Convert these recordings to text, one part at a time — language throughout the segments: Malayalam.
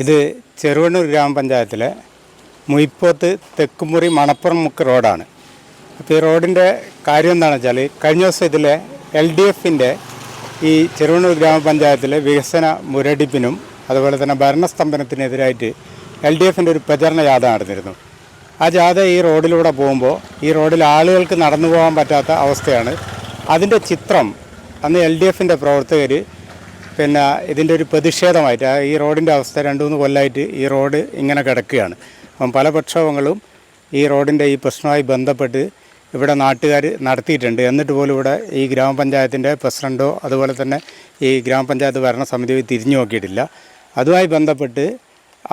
ഇത് ചെറുവണ്ണൂർ ഗ്രാമപഞ്ചായത്തിലെ മുയിപ്പോത്ത് തെക്കുമുറി മണപ്പുറം മുക്ക് റോഡാണ്. അപ്പോൾ ഈ റോഡിന്റെ കാര്യം എന്താണെന്ന് വെച്ചാൽ കഴിഞ്ഞ ദിവസം ഇതിലെ എൽ ഡി എഫിന്റെ ഈ ചെറുവണ്ണൂർ ഗ്രാമപഞ്ചായത്തിലെ വികസന മുരടിപ്പിനും അതുപോലെ തന്നെ ഭരണസ്തംഭനത്തിനെതിരായിട്ട് എൽ ഡി എഫിന്റെ ഒരു പ്രചരണ ജാഥ നടന്നിരുന്നു. ആ ജാഥ ഈ റോഡിലൂടെ പോകുമ്പോൾ ഈ റോഡിൽ ആളുകൾക്ക് നടന്നു പോകാൻ പറ്റാത്ത അവസ്ഥയാണ്. അതിന്റെ ചിത്രം അന്ന് എൽ ഡി എഫിന്റെ പ്രവർത്തകർ പിന്നെ ഇതിന്റെ ഒരു പ്രതിഷേധമായിട്ട് ഈ റോഡിന്റെ അവസ്ഥ രണ്ട് മൂന്ന് കൊല്ലമായിട്ട് ഈ റോഡ് ഇങ്ങനെ കിടക്കുകയാണ്. അപ്പം പല പ്രക്ഷോഭങ്ങളും ഈ റോഡിന്റെ ഈ പ്രശ്നവുമായി ബന്ധപ്പെട്ട് ഇവിടെ നാട്ടുകാർ നടത്തിയിട്ടുണ്ട്. എന്നിട്ട് പോലും ഇവിടെ ഈ ഗ്രാമപഞ്ചായത്തിന്റെ പ്രസിഡന്റോ അതുപോലെ തന്നെ ഈ ഗ്രാമപഞ്ചായത്ത് ഭരണസമിതിയോ തിരിഞ്ഞു നോക്കിയിട്ടില്ല. അതുമായി ബന്ധപ്പെട്ട്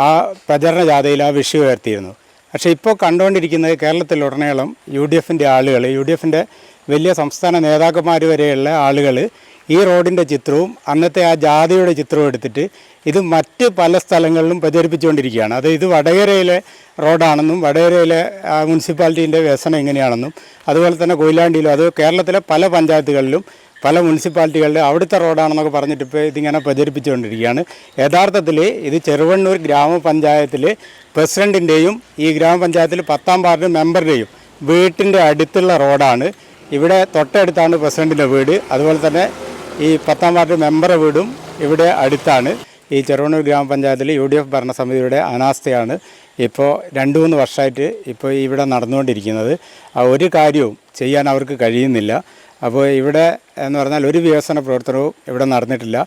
ആ പ്രചരണ ജാഥയിൽ ആ വിഷയം ഉയർത്തിയിരുന്നു. പക്ഷേ ഇപ്പോൾ കണ്ടുകൊണ്ടിരിക്കുന്നത് കേരളത്തിലുടനീളം യു ഡി എഫിന്റെ ആളുകൾ യു ഡി എഫിന്റെ വലിയ സംസ്ഥാന നേതാക്കന്മാർ വരെയുള്ള ആളുകൾ ഈ റോഡിന്റെ ചിത്രവും അന്നത്തെ ആ ജാഥയുടെ ചിത്രവും എടുത്തിട്ട് ഇത് മറ്റ് പല സ്ഥലങ്ങളിലും പ്രചരിപ്പിച്ചുകൊണ്ടിരിക്കുകയാണ്. അത് ഇത് വടകരയിലെ റോഡാണെന്നും വടകരയിലെ മുനിസിപ്പാലിറ്റീന്റെ വ്യസനം എങ്ങനെയാണെന്നും അതുപോലെ തന്നെ കൊയിലാണ്ടിയിലും അത് കേരളത്തിലെ പല പഞ്ചായത്തുകളിലും പല മുനിസിപ്പാലിറ്റികളിലും അവിടുത്തെ റോഡാണെന്നൊക്കെ പറഞ്ഞിട്ട് ഇപ്പോൾ ഇതിങ്ങനെ പ്രചരിപ്പിച്ചുകൊണ്ടിരിക്കുകയാണ്. യഥാർത്ഥത്തിൽ ഇത് ചെറുവണ്ണൂർ ഗ്രാമപഞ്ചായത്തിൽ പ്രസിഡന്റിന്റെയും ഈ ഗ്രാമപഞ്ചായത്തിൽ പത്താം വാർഡ് മെമ്പറുടെയും വീട്ടിന്റെ അടുത്തുള്ള റോഡാണ്. ഇവിടെ തൊട്ടടുത്താണ് പ്രസിഡന്റിന്റെ വീട്. അതുപോലെ തന്നെ ഈ പത്താം വാർഡ് മെമ്പറെ വീടും ഇവിടെ അടുത്താണ്. ഈ ചെറുവണ്ണൂർ ഗ്രാമപഞ്ചായത്തിൽ യു ഡി എഫ് ഭരണസമിതിയുടെ അനാസ്ഥയാണ് ഇപ്പോൾ രണ്ട് മൂന്ന് വർഷമായിട്ട് ഇപ്പോൾ ഇവിടെ നടന്നുകൊണ്ടിരിക്കുന്നത്. ഒരു കാര്യവും ചെയ്യാൻ അവർക്ക് കഴിയുന്നില്ല. അപ്പോൾ ഇവിടെ എന്ന് പറഞ്ഞാൽ ഒരു വികസന പ്രവർത്തനവും ഇവിടെ നടന്നിട്ടില്ല.